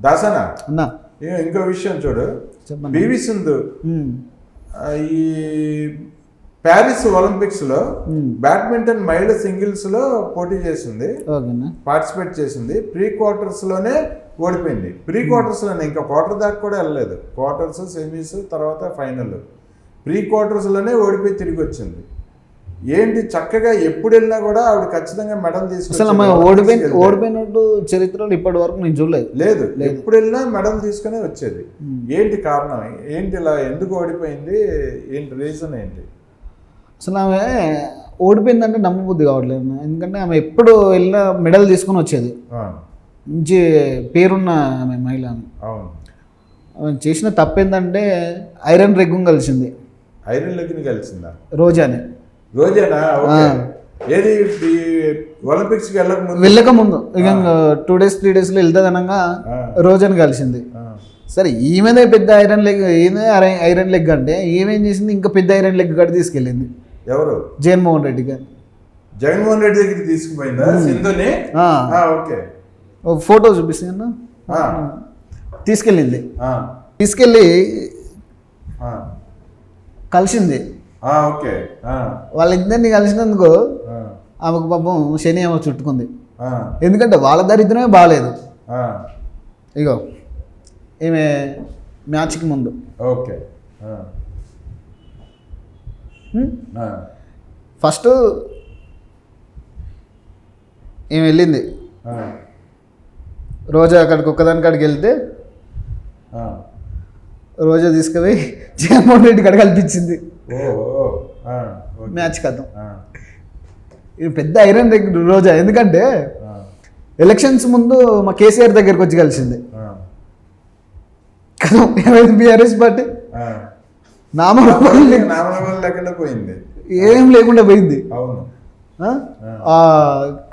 దాసనా? అన్నా. ఇంకో విషయం చూడు. పివి సింధు. ఈ ప్యారిస్ ఒలింపిక్స్లో బ్యాడ్మింటన్ మహిళ సింగిల్స్లో పోటీ చేసింది. పార్టిసిపేట్ చేసింది. ప్రీ క్వార్టర్స్లోనే ఓడిపోయింది. ప్రీ క్వార్టర్స్లోనే ఇంకా క్వార్టర్ దాకా కూడా వెళ్ళలేదు. క్వార్టర్స్ సెమీస్ తర్వాత ఫైనల్. ప్రీ క్వార్టర్స్లోనే ఓడిపోయి తిరిగి వచ్చింది. ఏంటి చక్కగా ఎప్పుడు వెళ్ళినా కూడా ఆవిడ ఖచ్చితంగా మెడల్ అసలు అమ్మ ఓడిపోయి ఓడిపోయినట్టు చరిత్రలో ఇప్పటి వరకు నేను చూడలేదు. లేదు ఎప్పుడు వెళ్ళినా మెడల్ తీసుకునే వచ్చేది. ఏంటి కారణం? ఏంటి ఇలా ఎందుకు ఓడిపోయింది? ఏంటి రీజన్ ఏంటి? అసలు ఆమె ఓడిపోయిందంటే నమ్మబుద్ధి కావట్లేదు. ఎందుకంటే ఆమె ఎప్పుడు వెళ్ళినా మెడల్ తీసుకొని వచ్చేది. మంచి పేరున్న ఆమె మహిళ ఆమె. అవును. ఆమె చేసిన తప్పేందంటే ఐరన్ రెగ్గుం కలిసింది. ఐరన్ లెగ్ని కలిసిందా? రోజాని. రోజేనా? ఏది? ఒలింపిక్స్కి వెళ్ళక ముందు? వెళ్ళక ముందు. ఇక టూ డేస్ త్రీ డేస్లో వెళ్తుంది అనగా రోజాని కలిసింది. సరే ఈమెదే పెద్ద ఐరన్ లెగ్ ఈమె ఐరన్- లెగ్ అంటే ఈమెం చేసింది ఇంకా పెద్ద ఐరన్ లెగ్ కాడ తీసుకెళ్ళింది. ఎవరు? జగన్మోహన్ రెడ్డి గారు. జగన్మోహన్ రెడ్డి దగ్గరికి తీసుకుపోయిందా సింధుని? ఓకే. ఫోటో చూపిస్తాను తీసుకెళ్ళింది. తీసుకెళ్ళి కలిసింది. ఓకే. వాళ్ళిద్దరిని కలిసినందుకు ఆమెకు పాపం శని ఆమె చుట్టుకుంది. ఎందుకంటే వాళ్ళ దరిద్రమే బాగాలేదు. ఇగో ఈమె మ్యాచ్కి ముందు. ఓకే. ఫస్ట్ ఈమె వెళ్ళింది. రోజా అక్కడికి ఒక్కదాని కాడికి వెళ్తే. రోజా తీసుకుపోయి జగన్మోహన్ రెడ్డి కాడ కల్పించింది. మ్యాచ్ కథం ఇది పెద్ద ఐరన్ రెగ్ రోజా. ఎందుకంటే ఎలక్షన్స్ ముందు మా కేసీఆర్ దగ్గరికి వచ్చి కలిసింది. కదా ఏమైంది బీఆర్ఎస్ పార్టీ. నామరూపాలు లేకుండా. పోయింది. ఏం లేకుండా పోయింది. అవును.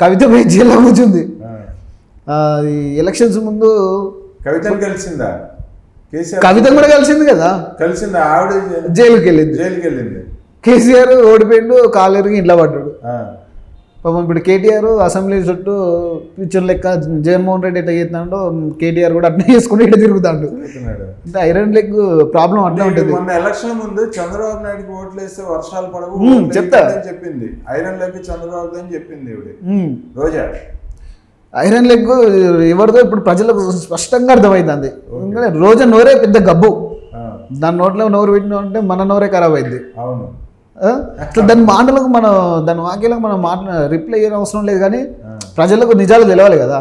కవిత పోయి జైల్లో కూర్చుంది. ఎలక్షన్స్ ముందు కవితను కలిసిందా? కవిత కూడా కలిసింది కదా? కలిసిందా ఆవిడ జైలుకి వెళ్ళింది జైలుకి వెళ్ళింది కేసీఆర్ ఓడిపోయిండు కాలేరుకి ఇంట్లో పడ్డాడు. ఆ, పాపం ఇప్పుడు కేటీఆర్ అసెంబ్లీ చుట్టూ పిక్చర్ లెక్క జగన్మోహన్ రెడ్డి ఎట్లా చేస్తున్నాడో కేటీఆర్ కూడా అట్నే చేసుకుని ఇట్లా తిరుగుతాడు. అంటే ఐరన్ లెగ్ ప్రాబ్లం అట్లా ఉంటుంది. మొన్న ఎలక్షన్ ముందు చంద్రబాబు నాయుడుకి ఓట్లు వేస్తే వర్షాలు పడవు చెప్తా. చెప్పింది. ఐరన్ లెగ్ చంద్రబాబు అని చెప్పింది. రోజా ఐరన్ లెగ్ ఎవరిదో ఇప్పుడు ప్రజలకు స్పష్టంగా అర్థమవుతుంది ఎందుకంటే రోజు నోరే పెద్ద గబ్బు. దాని నోట్లో నోరు పెట్టినా అంటే మన నోరే ఖరాబ్ అయింది. అవును. అట్లా దాని మాటలకు మనం దాని వాక్యాలకు మనం మాట రిప్లై చేయడం అవసరం లేదు కానీ ప్రజలకు నిజాలు తెలియాలి కదా.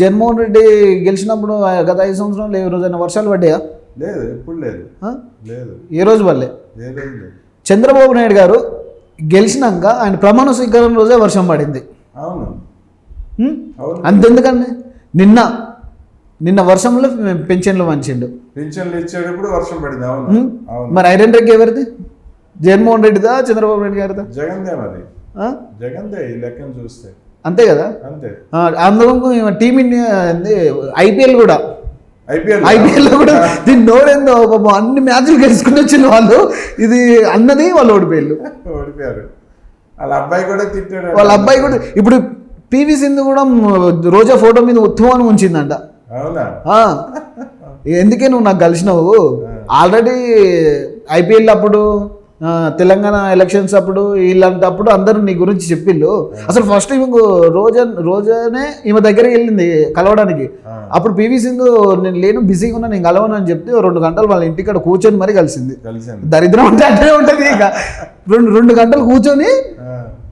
జగన్మోహన్ రెడ్డి గెలిచినప్పుడు గత ఐదు సంవత్సరాలు ఏ రోజైనా వర్షాలు పడ్డాయా? లేదు ఎప్పుడు లేదు? లేదు. ఏ రోజు పడలే? చంద్రబాబు నాయుడు గారు గెలిచినాక ఆయన ప్రమాణ స్వీకారం రోజే వర్షం పడింది? అవును. అంతెందుకండి నిన్న నిన్న వర్షంలో పెన్షన్లు వంచిండు పింఛన్లు ఇచ్చేటప్పుడు వర్షం పడింది మరి ఐరన్ రెడ్డి ఎవరిది? జగన్మోహన్ రెడ్డిదా చంద్రబాబు నాయుడు గారిదా? జగన్దే మరి. ఆ? జగన్దే ఈ లెక్కను చూస్తే. అంతే కదా? అంతే. అందులో టీమిండియా ఐపీఎల్ కూడా. ఐపీఎల్. కూడా దీన్ని నోడేందో పాపం అన్ని మ్యాచ్లు గెలుచుకుని వచ్చిన వాళ్ళు ఇది అన్నది వాళ్ళు ఓడిపోయారు ఓడిపోయారు. వాళ్ళ అబ్బాయి కూడా తిట్టాడు. వాళ్ళ అబ్బాయి కూడా ఇప్పుడు పివి సింధు కూడా రోజా ఫోటో మీద ఉత్తమానం ఉంచిందంట. ఎందుకే నువ్వు నాకు కలిసినావు? ఆల్రెడీ ఐపీఎల్ అప్పుడు తెలంగాణ ఎలక్షన్స్ అప్పుడు వీళ్ళంటప్పుడు అందరూ నీ గురించి చెప్పిళ్ళు. అసలు ఫస్ట్ ఈమెకు రోజా రోజానే ఈమె దగ్గరికి వెళ్ళింది కలవడానికి. అప్పుడు పివి సింధు నేను లేను బిజీగా ఉన్నా నేను కలవను అని చెప్తే రెండు గంటలు వాళ్ళ ఇంటికాడ కూర్చొని మరీ కలిసింది. కలిసింది. దరిద్రం అంటే అట్లనే ఉంటుంది ఇక. రెండు రెండు గంటలు కూర్చొని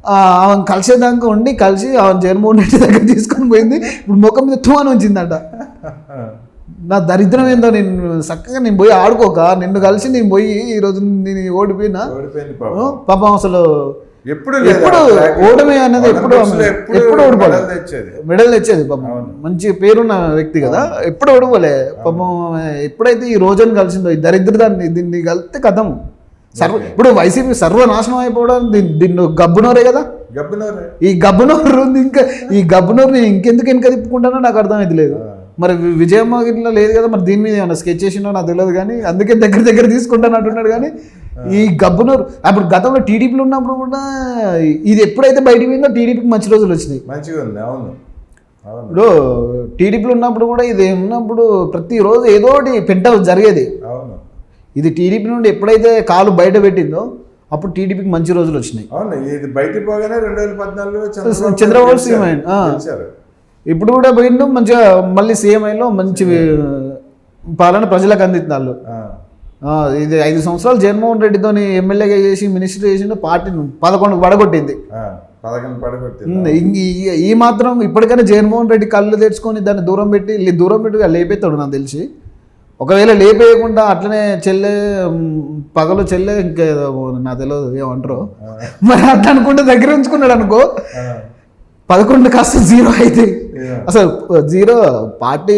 ఆ, ఆ, ఆమెను కలిసేదాకా ఉండి కలిసి ఆమె జగన్మోహన్ రెడ్డి దగ్గర తీసుకొని పోయింది. ఇప్పుడు ముఖం మీద తువాను ఉంచిందంట నా దరిద్రం ఏందో నేను చక్కగా నేను పోయి ఆడుకోక నిన్ను కలిసి నేను పోయి ఈరోజు నేను ఓడిపోయినా? పాపం. అసలు ఎప్పుడు ఎప్పుడు. ఓటమి అనేది ఎప్పుడు ఎప్పుడు ఓడిపోలే. మెడల్ తెచ్చేది. పాపం. మంచి పేరున్న వ్యక్తి కదా. ఎప్పుడు ఓడిపోలే. పాపం ఎప్పుడైతే ఈ రోజుని కలిసిందో ఈ దరిద్రదాన్ని దీన్ని కలిస్తే కథం. సర్వ ఇప్పుడు వైసీపీ సర్వనాశనం అయిపోవడం దీన్ని దీన్ని గబ్బునోరే కదా? గబ్బినోరే ఈ గబ్బునోరు ఉంది ఇంకా ఈ గబ్బునోరుని ఇంకెందుకు వెనక తిప్పుకుంటానో నాకు అర్థమైతే లేదు మరి విజయమ్మ ఇట్లా లేదు కదా మరి దీని మీద ఏమైనా స్కెచ్ చేసినో నాకు తెలియదు కానీ అందుకే దగ్గర దగ్గర తీసుకుంటాను అంటున్నాడు కానీ ఈ గబ్బునోరు అప్పుడు గతంలో టీడీపీలో ఉన్నప్పుడు కూడా ఇది ఎప్పుడైతే బయటికి పోయిందో టీడీపీకి మంచి రోజులు వచ్చినాయి. మంచిగా ఉంది అవును. అవును. ఇప్పుడు టీడీపీలో ఉన్నప్పుడు కూడా ఇది ఉన్నప్పుడు ప్రతిరోజు ఏదో ఒకటి పెంట జరిగేది. అవును. ఇది టీడీపీ నుండి ఎప్పుడైతే కాలు బయట పెట్టిందో అప్పుడు టీడీపీకి మంచి రోజులు వచ్చినాయి. అవును ఇది బయటికి పోగానే రెండు వేల పద్నాలుగులో చంద్రబాబు. సీఎం. ఇప్పుడు కూడా పోయిండు మంచిగా మళ్ళీ సీఎం అయిలో మంచి పాలన ప్రజలకు అందిస్తున్నారు ఇది ఐదు సంవత్సరాలు జగన్మోహన్ రెడ్డితోని ఎమ్మెల్యేగా చేసి మినిస్టర్ చేసిండు పార్టీని పదకొండు పడగొట్టింది. ఈ- మాత్రం ఇప్పటికైనా జగన్మోహన్ రెడ్డి కళ్ళు తెచ్చుకొని దాన్ని దూరం పెట్టి దూరం పెట్టి లేపేస్తాడు నాకు తెలిసి. ఒకవేళ లేపేయకుండా అట్లనే చెల్లె పగలు చెల్లె ఇంకా నాకు తెలియదు ఏమంటారు మరి అట్లా అనుకుంటే దగ్గర ఉంచుకున్నాడు అనుకో. పదకొండు కాస్త జీరో అయితే. అసలు జీరో పార్టీ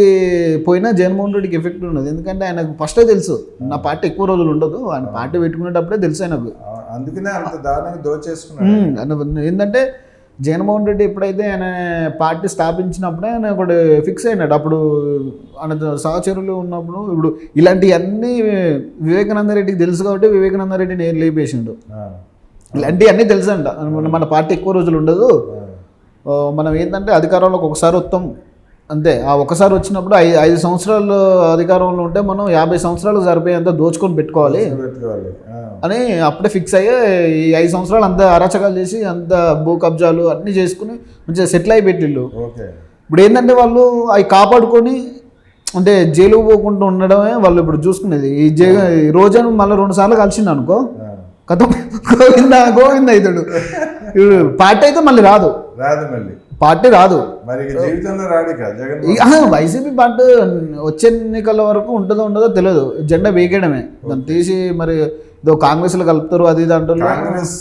పోయినా జగన్మోహన్ రెడ్డికి ఎఫెక్ట్ ఉన్నది ఎందుకంటే ఆయనకు ఫస్టే తెలుసు. నా పార్టీ ఎక్కువ రోజులు ఉండదు. ఆయన పార్టీ పెట్టుకునేటప్పుడే తెలుసు ఆయనకు. అందుకనే అంత దారుణంగా దోచేసుకున్నాడు. ఏంటంటే జగన్మోహన్ రెడ్డి ఎప్పుడైతే ఆయన పార్టీ స్థాపించినప్పుడే ఆయన ఒకటి ఫిక్స్ అయినాడు. అప్పుడు ఆయన సహచరులు ఉన్నప్పుడు ఇప్పుడు ఇలాంటివన్నీ వివేకానంద రెడ్డికి తెలుసు కాబట్టి వివేకానంద రెడ్డి నేను లేపేసిండు. ఇలాంటివన్నీ తెలుసు అంట మన- పార్టీ ఎక్కువ రోజులు ఉండదు. మనం ఏంటంటే అధికారంలోకి ఒకసారి వస్తాం. అంతే. ఆ ఒకసారి వచ్చినప్పుడు ఐదు ఐదు సంవత్సరాలు అధికారంలో ఉంటే మనం యాభై సంవత్సరాలు సరిపోయేంత దోచుకొని పెట్టుకోవాలి. అని అప్పుడే ఫిక్స్ అయ్యే ఈ ఐదు సంవత్సరాలు అంత అరాచకాలు చేసి అంత భూ కబ్జాలు అన్నీ చేసుకుని మంచిగా సెటిల్ అయి పెట్టిళ్ళు. ఓకే. ఇప్పుడు ఏంటంటే వాళ్ళు అవి కాపాడుకొని అంటే జైలుకు పోకుండా ఉండడమే వాళ్ళు ఇప్పుడు చూసుకునేది. ఈ జై ఈ రోజాను మళ్ళీ రెండు సార్లు కలిసింది అనుకో కథ గోవింద గోవింద అవుతాడు. ఇప్పుడు పార్టీ అయితే మళ్ళీ రాదు. రాదు మళ్ళీ. పార్టీ రాదు. వైసీపీ పార్టీ వచ్చే ఎన్నికల వరకు ఉంటుందో ఉండదో తెలియదు. జెండా వేయడమే దాన్ని తీసి మరి ఏదో కాంగ్రెస్లో కలుపుతారు అది ఇది అంటారు కాంగ్రెస్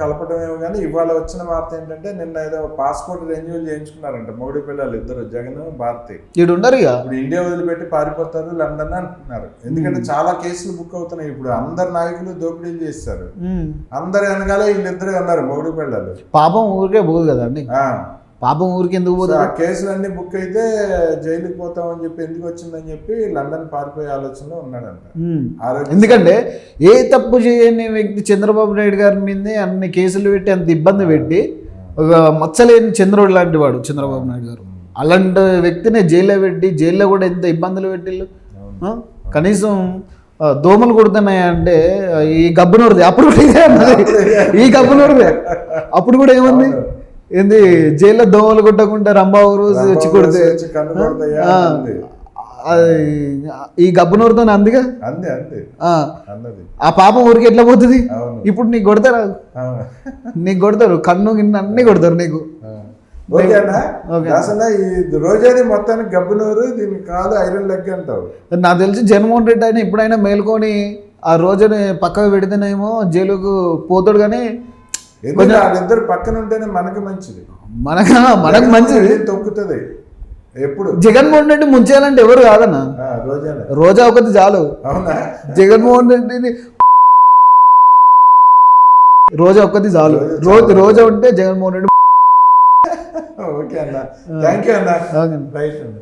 కలపడమేమో కానీ ఇవాళ వచ్చిన వార్త ఏంటంటే నిన్న ఏదో పాస్పోర్ట్ రెన్యూల్ చేయించుకున్నారంట మోడీ పిల్లలు ఇద్దరు జగన్ భారతి. ఇటు ఉండరు ఇక. ఇప్పుడు ఇండియా వదిలిపెట్టి పారిపోతారు లండన్ అంటున్నారు. ఎందుకంటే చాలా కేసులు బుక్ అవుతున్నాయి. ఇప్పుడు అందరు నాయకులు దోపిడీలు చేస్తారు. అందరు వెనకాల వీళ్ళిద్దరే ఉన్నారు మోడీ పిల్లలు. పాపం ఊరికే పోదు కదండి. పాపం ఊరికి ఎందుకు ఆ కేసులన్నీ బుక్ అయితే జైలుకి పోతామని చెప్పి ఎందుకు వచ్చిందని చెప్పి లండన్ పారిపోయే ఆలోచనలో ఉన్నాడంట. ఎందుకంటే ఏ తప్పు చేయని వ్యక్తి చంద్రబాబు నాయుడు గారి మీదే అన్ని కేసులు పెట్టి అంత ఇబ్బంది పెట్టి ఒక మచ్చలేని చంద్రుడు లాంటి వాడు చంద్రబాబు నాయుడు గారు. అలాంటి వ్యక్తిని జైల్లో పెట్టి జైల్లో కూడా ఎంత ఇబ్బందులు పెట్టిళ్ళు? కనీసం దోమలు కొడుతున్నాయి అంటే ఈ గబ్బునూరుది అప్పుడు కూడా ఇదే అన్నది. ఈ గబ్బునూరుదే అప్పుడు కూడా ఏముంది? ఏంది జైల్లో దోమలు కొట్టకుండా రంబాబు వచ్చి కొడితే వచ్చి ఆ, అంది. ఈ గబ్బునూరుతో అందిగా? అంది అంది. ఆ, పాపం ఊరికి ఎట్లా పోతుంది? ఇప్పుడు నీకు కొడతారా? నీకు కొడతారు కన్ను గిన్నె అన్ని కొడతారు నీకు. అసలు ఈ రోజాది మొత్తానికి గబ్బునూరు దీని కాదు ఐరన్ లెగ్ అంటావు. నాకు తెలిసి జగన్మోహన్ రెడ్డి అయినా ఎప్పుడైనా మేల్కొని ఆ రోజుని పక్కకు పెడితేనేమో జైలుకు పోతాడు కానీ ఎందుకంటే వాళ్ళిద్దరు పక్కన ఉంటేనే మనకి మంచిది. మనకు మనకు మంచిది. తొక్కుతుంది. ఎప్పుడు? జగన్మోహన్ రెడ్డి ముంచేయాలంటే ఎవరు కాదన్న? ఆ, రోజానే. రోజా ఒకటి చాలు. అవునా? జగన్మోహన్ రెడ్డిని రోజా ఒక్కటి చాలు. రోజు రోజా ఉంటే జగన్మోహన్ రెడ్డి ఓకే అన్న. థ్యాంక్ యూ అన్న. రైట్ అన్న